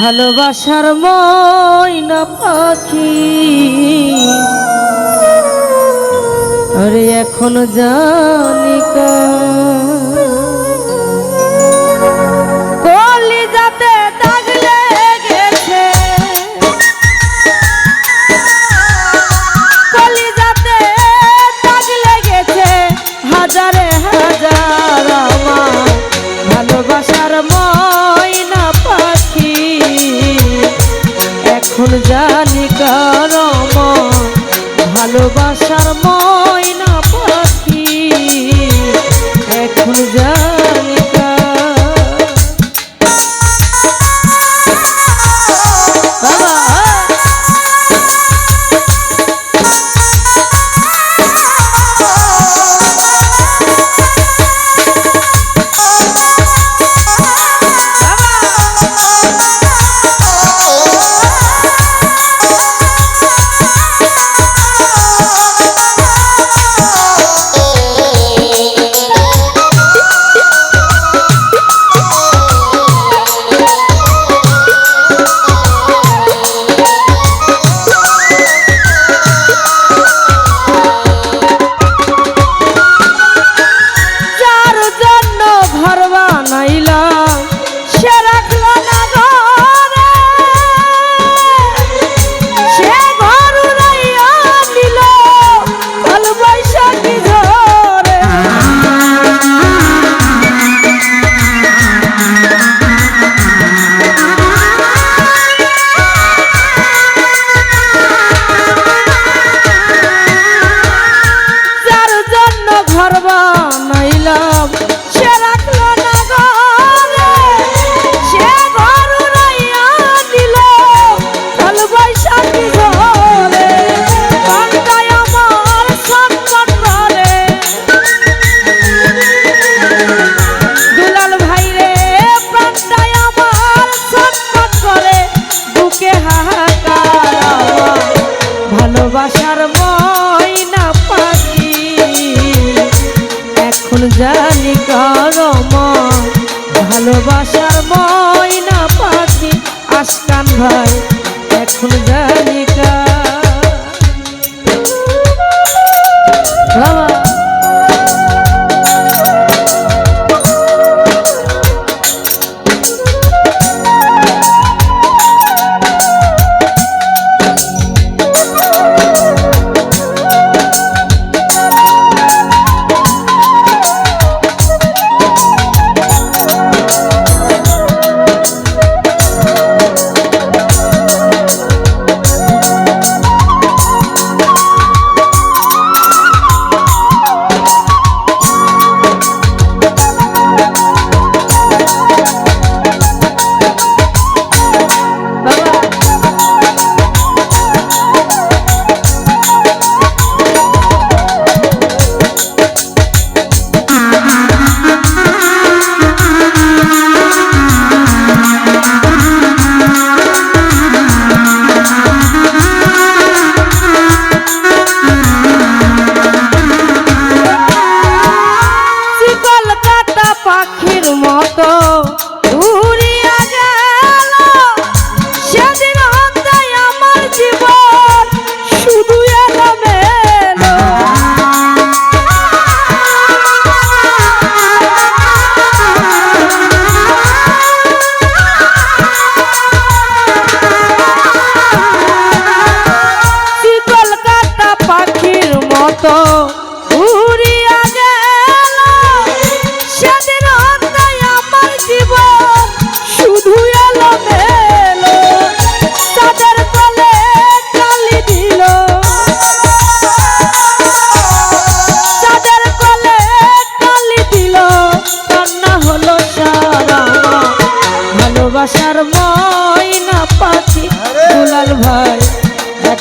ভালোবাসার ময়না পাখি। আরে এখন জানিকা জানি কারম ভালোবাসার মন কেমন জানি গরম। ভালোবাসার ময়না পাখি আসকান ভাই এখন জানি কা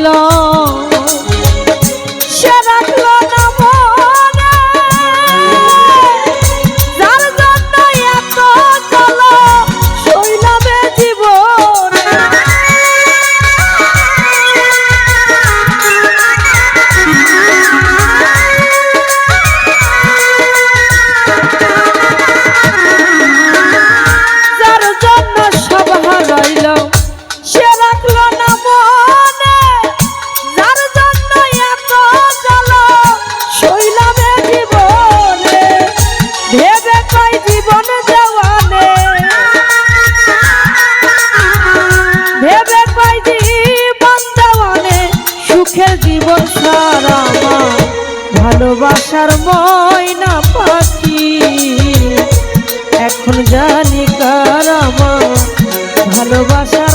হারাইল ভালোবাসার ময়না পাখি। এখন জানি কার আমার ভালোবাসার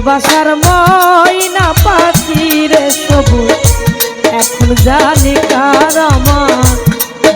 ভালোবাসার মই না পাখি রে সবুজ। এখন জানি কার আমার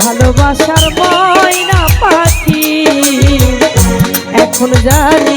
ভালোবাসার ময়না পাখি। এখন জানি